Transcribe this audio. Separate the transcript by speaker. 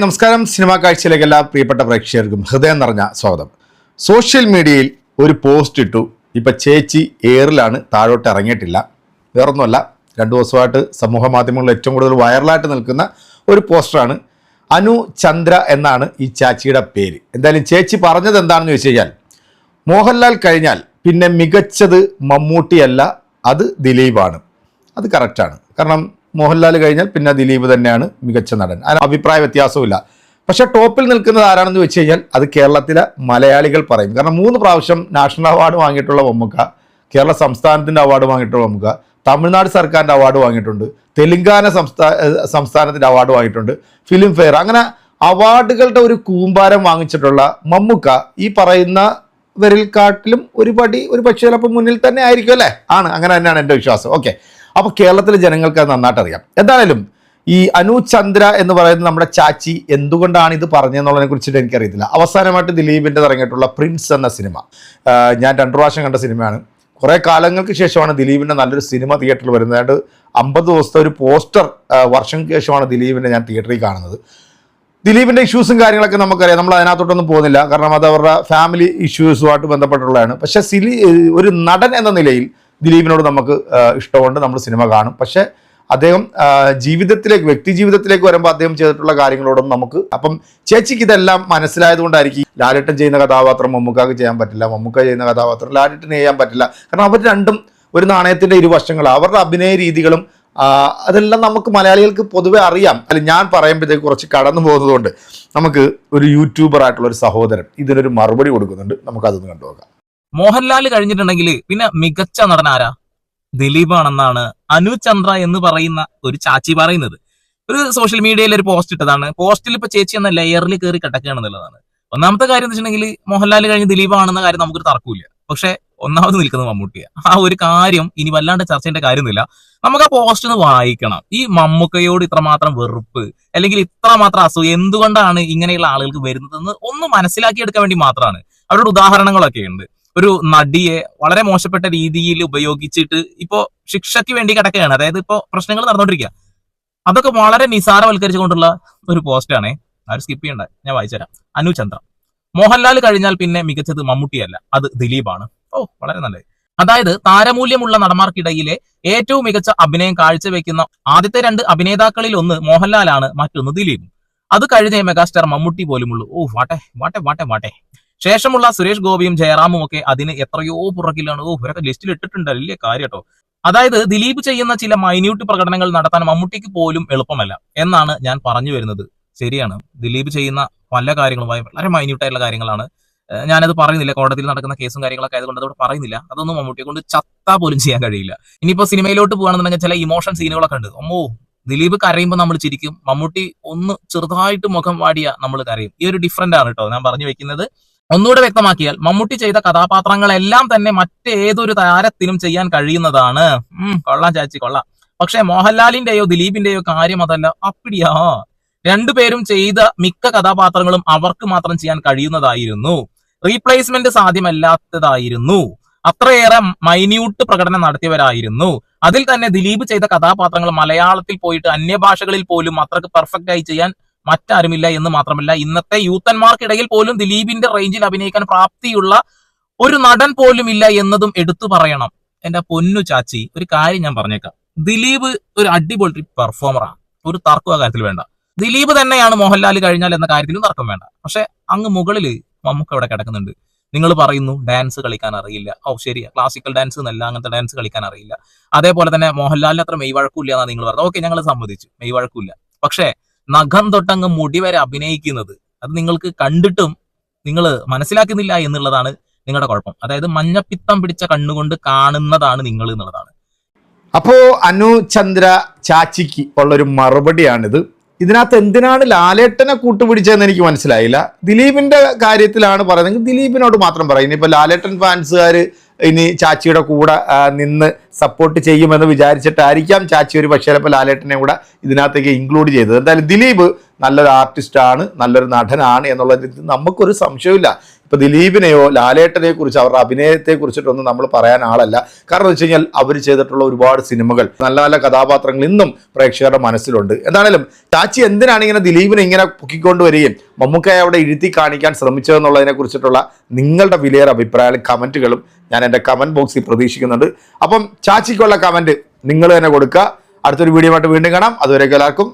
Speaker 1: നമസ്കാരം. സിനിമാ കാഴ്ചയിലേക്ക് എല്ലാ പ്രിയപ്പെട്ട പ്രേക്ഷകർക്കും ഹൃദയം നിറഞ്ഞ സ്വാഗതം. സോഷ്യൽ മീഡിയയിൽ ഒരു പോസ്റ്റ് ഇട്ടു. ഇപ്പം ചേച്ചി എയറിലാണ് താഴോട്ട് ഇറങ്ങിയിട്ടില്ല. വേറൊന്നുമല്ല രണ്ടു ദിവസമായിട്ട് സമൂഹ മാധ്യമങ്ങളിൽ ഏറ്റവും കൂടുതൽ വൈറലായിട്ട് നിൽക്കുന്ന ഒരു പോസ്റ്ററാണ്. അനു ചന്ദ്ര എന്നാണ് ഈ ചാച്ചിയുടെ പേര്. എന്തായാലും ചേച്ചി പറഞ്ഞത് എന്താണെന്ന് ചോദിച്ചു കഴിഞ്ഞാൽ മോഹൻലാൽ കഴിഞ്ഞാൽ പിന്നെ മികച്ചത് മമ്മൂട്ടിയല്ല അത് ദിലീപാണ്. അത് കറക്റ്റാണ് കാരണം മോഹൻലാൽ കഴിഞ്ഞാൽ പിന്നെ ദിലീപ് തന്നെയാണ് മികച്ച നടൻ. അതിന് അഭിപ്രായ വ്യത്യാസവുമില്ല. പക്ഷെ ടോപ്പിൽ നിൽക്കുന്നത് ആരാണെന്ന് വെച്ച് കഴിഞ്ഞാൽ അത് കേരളത്തിലെ മലയാളികൾ പറയും. കാരണം മൂന്ന് പ്രാവശ്യം നാഷണൽ അവാർഡ് വാങ്ങിയിട്ടുള്ള മമ്മൂക്ക കേരള സംസ്ഥാനത്തിന്റെ അവാർഡ് വാങ്ങിയിട്ടുള്ള മമ്മൂക്ക തമിഴ്നാട് സർക്കാരിന്റെ അവാർഡ് വാങ്ങിയിട്ടുണ്ട് തെലുങ്കാന സംസ്ഥാന സംസ്ഥാനത്തിന്റെ അവാർഡ് വാങ്ങിയിട്ടുണ്ട് ഫിലിം ഫെയർ. അങ്ങനെ അവാർഡുകളുടെ ഒരു കൂമ്പാരം വാങ്ങിച്ചിട്ടുള്ള മമ്മുക്ക ഈ പറയുന്ന കാട്ടിലും ഒരുപടി ഒരു പക്ഷേ ചിലപ്പോൾ മുന്നിൽ തന്നെ ആയിരിക്കും അല്ലേ? ആണ്. അങ്ങനെ തന്നെയാണ് എന്റെ വിശ്വാസം. ഓക്കെ. അപ്പോൾ കേരളത്തിലെ ജനങ്ങൾക്ക് അത് നന്നായിട്ട് അറിയാം. എന്തായാലും ഈ അനു ചന്ദ്ര എന്ന് പറയുന്ന നമ്മുടെ ചാച്ചി എന്തുകൊണ്ടാണ് ഇത് പറഞ്ഞതെന്നുള്ളതിനെ കുറിച്ചിട്ട് എനിക്കറിയത്തില്ല. അവസാനമായിട്ട് ദിലീപിന്റെ ഇറങ്ങിയിട്ടുള്ള പ്രിൻസ് എന്ന സിനിമ. ഞാൻ രണ്ടു പ്രാവശ്യം കണ്ട സിനിമയാണ്. കുറേ കാലങ്ങൾക്ക് ശേഷമാണ് ദിലീപിന്റെ നല്ലൊരു സിനിമ തിയേറ്ററിൽ വരുന്നത്. അമ്പത് ദിവസത്തെ ഒരു പോസ്റ്റർ വർഷങ്ങൾക്ക് ശേഷമാണ് ദിലീപിന്റെ ഞാൻ തിയേറ്ററിൽ കാണുന്നത്. ദിലീപിന്റെ ഇഷ്യൂസും കാര്യങ്ങളൊക്കെ നമുക്കറിയാം. നമ്മൾ അതിനകത്തോട്ടൊന്നും പോകുന്നില്ല. കാരണം അത് അവരുടെ ഫാമിലി ഇഷ്യൂസുമായിട്ട് ബന്ധപ്പെട്ടുള്ളതാണ്. പക്ഷേ സിലി ഒരു നടൻ എന്ന നിലയിൽ ദിലീപിനോട് നമുക്ക് ഇഷ്ടമുണ്ട്. നമ്മൾ സിനിമ കാണും. പക്ഷേ അദ്ദേഹം ജീവിതത്തിലേക്ക് വ്യക്തി ജീവിതത്തിലേക്ക് വരുമ്പോൾ അദ്ദേഹം ചെയ്തിട്ടുള്ള കാര്യങ്ങളോടും നമുക്ക് അപ്പം ചേച്ചിക്ക് ഇതെല്ലാം മനസ്സിലായതുകൊണ്ടായിരിക്കും ലാലേട്ടൻ ചെയ്യുന്ന കഥാപാത്രം മമ്മൂക്കാക്ക് ചെയ്യാൻ പറ്റില്ല മമ്മൂക്ക ചെയ്യുന്ന കഥാപാത്രം ലാലേട്ടന് ചെയ്യാൻ പറ്റില്ല. കാരണം അവർ രണ്ടും ഒരു നാണയത്തിന്റെ ഇരുവശങ്ങൾ അവരുടെ അഭിനയ രീതികളും അതെല്ലാം നമുക്ക് മലയാളികൾക്ക് പൊതുവെ അറിയാം. അല്ല ഞാൻ പറയുമ്പോഴത്തേക്ക് കുറച്ച് കടന്നു പോകുന്നതുകൊണ്ട് നമുക്ക് ഒരു യൂട്യൂബർ ആയിട്ടുള്ള ഒരു സഹോദരൻ ഇതിനൊരു മറുപടി കൊടുക്കുന്നുണ്ട്. നമുക്കതൊന്ന് കണ്ടുപോകാം
Speaker 2: മോഹൻലാൽ കഴിഞ്ഞിട്ടുണ്ടെങ്കിൽ പിന്നെ മികച്ച നടൻ ആരാ? ദിലീപാണെന്നാണ് അനു ചന്ദ്ര എന്ന് പറയുന്ന ഒരു ചാച്ചി പറയുന്നത്. ഒരു സോഷ്യൽ മീഡിയയിൽ ഒരു പോസ്റ്റ് ഇട്ടതാണ്. പോസ്റ്റിൽ ഇപ്പൊ ചേച്ചി എന്ന ലെയറിൽ കയറി കിടക്കുകയാണെന്നുള്ളതാണ് ഒന്നാമത്തെ കാര്യം എന്ന് വെച്ചിട്ടുണ്ടെങ്കിൽ മോഹൻലാൽ കഴിഞ്ഞ് ദിലീപാണെന്ന കാര്യം നമുക്കൊരു തർക്കമില്ല പക്ഷെ ഒന്നാമത് നിൽക്കുന്നത് മമ്മൂട്ടിയാണ് ആ ഒരു കാര്യം ഇനി വല്ലാണ്ട് ചർച്ചയുടെ കാര്യമൊന്നുമില്ല. നമുക്ക് ആ പോസ്റ്റ് ഒന്ന് വായിക്കണം. ഈ മമ്മൂക്കയോട് ഇത്രമാത്രം വെറുപ്പ് അല്ലെങ്കിൽ ഇത്രമാത്രം അസൂയ എന്തുകൊണ്ടാണ് ഇങ്ങനെയുള്ള ആളുകൾക്ക് വരുന്നതെന്ന് ഒന്ന് മനസ്സിലാക്കിയെടുക്കാൻ വേണ്ടി മാത്രമാണ്. അവരുടെ ഉദാഹരണങ്ങളൊക്കെ ഉണ്ട് ഒരു നടിയെ വളരെ മോശപ്പെട്ട രീതിയിൽ ഉപയോഗിച്ചിട്ട് ഇപ്പോ ശിക്ഷയ്ക്ക് വേണ്ടി കിടക്കുകയാണ്. അതായത് ഇപ്പോ പ്രശ്നങ്ങൾ നടന്നുകൊണ്ടിരിക്കുക അതൊക്കെ വളരെ നിസാരവൽക്കരിച്ചുകൊണ്ടുള്ള ഒരു പോസ്റ്റാണ് ആരും സ്കിപ്പ് ചെയ്യണ്ട. ഞാൻ വായിച്ചുതരാം. അനു ചന്ദ്ര. മോഹൻലാൽ കഴിഞ്ഞാൽ പിന്നെ മികച്ചത് മമ്മൂട്ടിയല്ല. അത് ദിലീപാണ്. ഓ വളരെ നല്ലത്. അതായത് താരമൂല്യമുള്ള നടന്മാർക്കിടയിലെ ഏറ്റവും മികച്ച അഭിനയം കാഴ്ചവെക്കുന്ന ആദ്യത്തെ രണ്ട് അഭിനേതാക്കളിൽ ഒന്ന് മോഹൻലാലാണ് മറ്റൊന്ന് ദിലീപ്. അത് കഴിഞ്ഞേ മെഗാസ്റ്റാർ മമ്മൂട്ടി പോലുമുള്ളൂ. ഓ വാട്ടെ വാട്ടെ വാട്ടെ വാട്ടെ. ശേഷമുള്ള സുരേഷ് ഗോപിയും ജയറാമും ഒക്കെ അതിന് എത്രയോ പുറകിലാണ്. ഓ ഇവരൊക്കെ ലിസ്റ്റിൽ ഇട്ടിട്ടുണ്ട് വലിയ കാര്യം കേട്ടോ അതായത് ദിലീപ് ചെയ്യുന്ന ചില മൈന്യൂട്ട് പ്രകടനങ്ങൾ നടത്താൻ മമ്മൂട്ടിക്ക് പോലും എളുപ്പമല്ല എന്നാണ് ഞാൻ പറഞ്ഞു വരുന്നത്. ശരിയാണ്. ദിലീപ് ചെയ്യുന്ന പല കാര്യങ്ങളും വളരെ മൈന്യൂട്ടായിട്ടുള്ള കാര്യങ്ങളാണ്. ഞാനത് പറയുന്നില്ല. കോടതിയിൽ നടക്കുന്ന കേസും കാര്യങ്ങളൊക്കെ ആയതുകൊണ്ട് അതോട് പറയുന്നില്ല. അതൊന്നും മമ്മൂട്ടിയെ കൊണ്ട് ചത്താ പോലും ചെയ്യാൻ കഴിയില്ല. ഇനിയിപ്പോ സിനിമയിലോട്ട് പോകുകയാണെന്നുണ്ടെങ്കിൽ ചില ഇമോഷൻ സീനുകളൊക്കെ ഉണ്ട്. അമ്മോ ദിലീപ് കരയുമ്പോൾ നമ്മൾ ചിരിക്കും. മമ്മൂട്ടി ഒന്ന് ചെറുതായിട്ട് മുഖം വാടിയ നമ്മൾ കരയും. ഈ ഒരു ഡിഫറന്റ് ആണ് കേട്ടോ ഞാൻ പറഞ്ഞു വെക്കുന്നത്. ഒന്നുകൂടെ വ്യക്തമാക്കിയാൽ മമ്മൂട്ടി ചെയ്ത കഥാപാത്രങ്ങളെല്ലാം തന്നെ മറ്റേതൊരു താരത്തിനും ചെയ്യാൻ കഴിയുന്നതാണ്. ഉം കൊള്ളാം ചാച്ചി കൊള്ളാം. പക്ഷെ മോഹൻലാലിന്റെയോ ദിലീപിന്റെയോ കാര്യം അതല്ല. അപ്പിടിയാ. രണ്ടുപേരും ചെയ്ത മിക്ക കഥാപാത്രങ്ങളും അവർക്ക് മാത്രം ചെയ്യാൻ കഴിയുന്നതായിരുന്നു. റീപ്ലേസ്മെന്റ് സാധ്യമല്ലാത്തതായിരുന്നു. അത്രയേറെ മൈന്യൂട്ട് പ്രകടനം നടത്തിയവരായിരുന്നു. അതിൽ തന്നെ ദിലീപ് ചെയ്ത കഥാപാത്രങ്ങൾ മലയാളത്തിൽ പോയിട്ട് അന്യഭാഷകളിൽ പോലും അത്രയ്ക്ക് പെർഫെക്റ്റ് ആയി ചെയ്യാൻ മറ്റാരുമില്ല എന്ന് മാത്രമല്ല ഇന്നത്തെ യൂത്തന്മാർക്കിടയിൽ പോലും ദിലീപിന്റെ റേഞ്ചിൽ അഭിനയിക്കാൻ പ്രാപ്തിയുള്ള ഒരു നടൻ പോലും ഇല്ല എന്നതും എടുത്തു പറയണം. എന്റെ പൊന്നു ചാച്ചി ഒരു കാര്യം ഞാൻ പറഞ്ഞേക്കാം. ദിലീപ് ഒരു അടിപൊളി പെർഫോമറാണ് ഒരു തർക്കം ആ കാര്യത്തിൽ വേണ്ട. ദിലീപ് തന്നെയാണ് മോഹൻലാൽ കഴിഞ്ഞാൽ എന്ന കാര്യത്തിലും തർക്കം വേണ്ട. പക്ഷെ അങ്ങ് മുകളിൽ മമ്മൂക്ക ഇവിടെ കിടക്കുന്നുണ്ട്. നിങ്ങൾ പറയുന്നു ഡാൻസ് കളിക്കാൻ അറിയില്ല. ഓ ശരിയാ. ക്ലാസിക്കൽ ഡാൻസ് എന്നല്ല അങ്ങനത്തെ ഡാൻസ് കളിക്കാൻ അറിയില്ല. അതേപോലെ തന്നെ മോഹൻലാലിന് അത്ര മെയ് വഴക്കില്ല എന്നാണ് നിങ്ങൾ പറഞ്ഞത്. ഓക്കെ ഞങ്ങൾ സമ്മതിച്ചു. മെയ് വഴക്കില്ല. പക്ഷേ നഖം തൊട്ടങ്ങ് മുടി വരെ അഭിനയിക്കുന്നത്. അത് നിങ്ങൾക്ക് കണ്ടിട്ടും നിങ്ങൾ മനസ്സിലാക്കുന്നില്ല എന്നുള്ളതാണ് നിങ്ങളുടെ കുഴപ്പം. അതായത് മഞ്ഞപ്പിത്തം പിടിച്ച കണ്ണുകൊണ്ട് കാണുന്നതാണ് നിങ്ങൾ എന്നുള്ളതാണ്.
Speaker 1: അപ്പോൾ അനു ചന്ദ്ര ചാച്ചിക്ക് ഉള്ളൊരു മറുപടിയാണിത്. ഇതിനകത്ത് എന്തിനാണ് ലാലേട്ടനെ കൂട്ടുപിടിച്ചതെന്ന് എനിക്ക് മനസ്സിലായില്ല. ദിലീപിന്റെ കാര്യത്തിലാണ് പറയുന്നത്. ദിലീപിനോട് മാത്രം പറയും. ഇനിയിപ്പോൾ ലാലേട്ടൻ ഫാൻസുകാർ ഇനി ചാച്ചിയുടെ കൂടെ നിന്ന് സപ്പോർട്ട് ചെയ്യുമെന്ന് വിചാരിച്ചിട്ടായിരിക്കാം ചാച്ചി ഒരു പക്ഷേ ചിലപ്പോൾ ലാലേട്ടനെ കൂടെ ഇതിനകത്തേക്ക് ഇൻക്ലൂഡ് ചെയ്തത്. എന്തായാലും ദിലീപ് നല്ലൊരു ആർട്ടിസ്റ്റാണ് നല്ലൊരു നടനാണ് എന്നുള്ളതിൽ നമുക്കൊരു സംശയമില്ല ഇപ്പൊ ദിലീപിനെയോ ലാലേട്ടനെ കുറിച്ച് അവരുടെ അഭിനയത്തെ കുറിച്ചിട്ടൊന്നും നമ്മൾ പറയാൻ ആളല്ല. കാരണം വെച്ച് കഴിഞ്ഞാൽ അവർ ചെയ്തിട്ടുള്ള ഒരുപാട് സിനിമകൾ നല്ല നല്ല കഥാപാത്രങ്ങൾ ഇന്നും പ്രേക്ഷകരുടെ മനസ്സിലുണ്ട്. എന്താണേലും ചാച്ചി എന്തിനാണ് ഇങ്ങനെ ദിലീപിനെ ഇങ്ങനെ പൊക്കിക്കൊണ്ടുവരികയും മമ്മൂക്കയെ അവിടെ ഇഴുത്തി കാണിക്കാൻ ശ്രമിച്ചതെന്നുള്ളതിനെ കുറിച്ചിട്ടുള്ള നിങ്ങളുടെ വിലയേറെ അഭിപ്രായങ്ങളും കമന്റുകളും ഞാൻ എന്റെ കമന്റ് ബോക്സിൽ പ്രതീക്ഷിക്കുന്നുണ്ട്. അപ്പം ചാച്ചിക്കുള്ള കമന്റ് നിങ്ങൾ തന്നെ കൊടുക്കുക. അടുത്തൊരു വീഡിയോ ആയിട്ട് വീണ്ടും കാണാം. അതുവരെയൊക്കെ എല്ലാവർക്കും